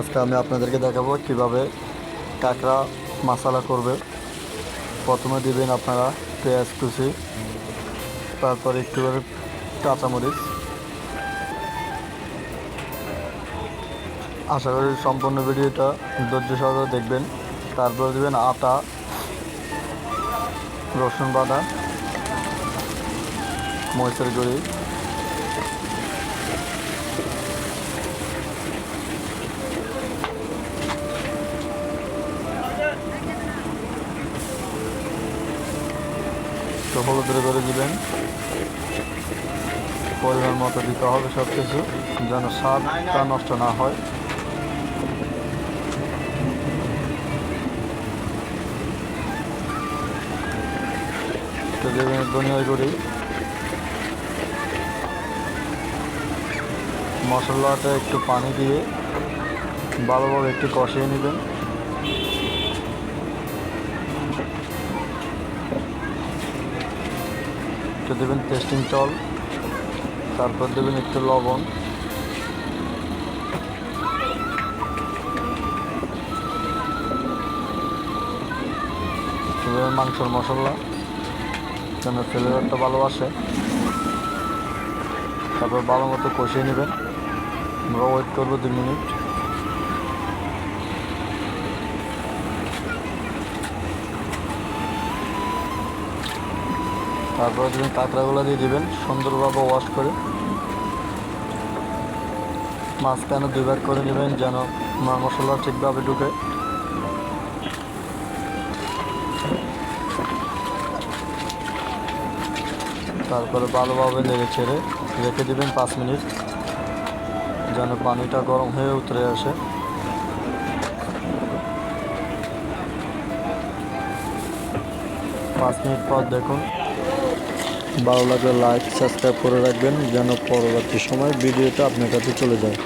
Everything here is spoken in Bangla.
আজকে আমি আপনাদেরকে দেখাবো কীভাবে কাঁকড়া মশালা করবে। প্রথমে দিবেন আপনারা পেঁয়াজ কুচি, তারপর একটু করে কাঁচামরিচ। আশা করি সম্পূর্ণ ভিডিওটা ধৈর্য সহকারে দেখবেন। তারপর দিবেন আটা, রসুন বাটা, মরিচের গুঁড়ি। তো হলুদের করে দিবেন। পরিমাণ মতো দিতে হবে সব কিছু যেন স্বাদটা নষ্ট না হয়। তো গুঁড়ি। মশলাটা একটু পানি দিয়ে ভালোভাবে একটু কষিয়ে নেবেন। একটু দেবেন টেস্টিং চল তারপর দেবেন একটু লবণ। মাংসর মশলা যেন ফ্লেভারটা ভালো আসে। তারপর ভালো মতো কষিয়ে নেবেন। আমরা ওয়েট করব দু মিনিট। তারপরে দেবেন কাঁকড়াগুলো দিয়ে দিবেন, সুন্দরভাবে ওয়াশ করে মাঝখানে দুইবার করে নেবেন যেন মা মশলা ঠিকভাবে ঢুকে। তারপরে ভালোভাবে নেড়ে ছেড়ে রেখে দেবেন পাঁচ মিনিট, যেন পানিটা গরম হয়ে উতরে আসে। পাঁচ মিনিট পর দেখুন ভালো লাগলে লাইক সাবস্ক্রাইব করে রাখবেন যেন পরবর্তী সময় ভিডিওটা আপনার কাছে চলে যায়।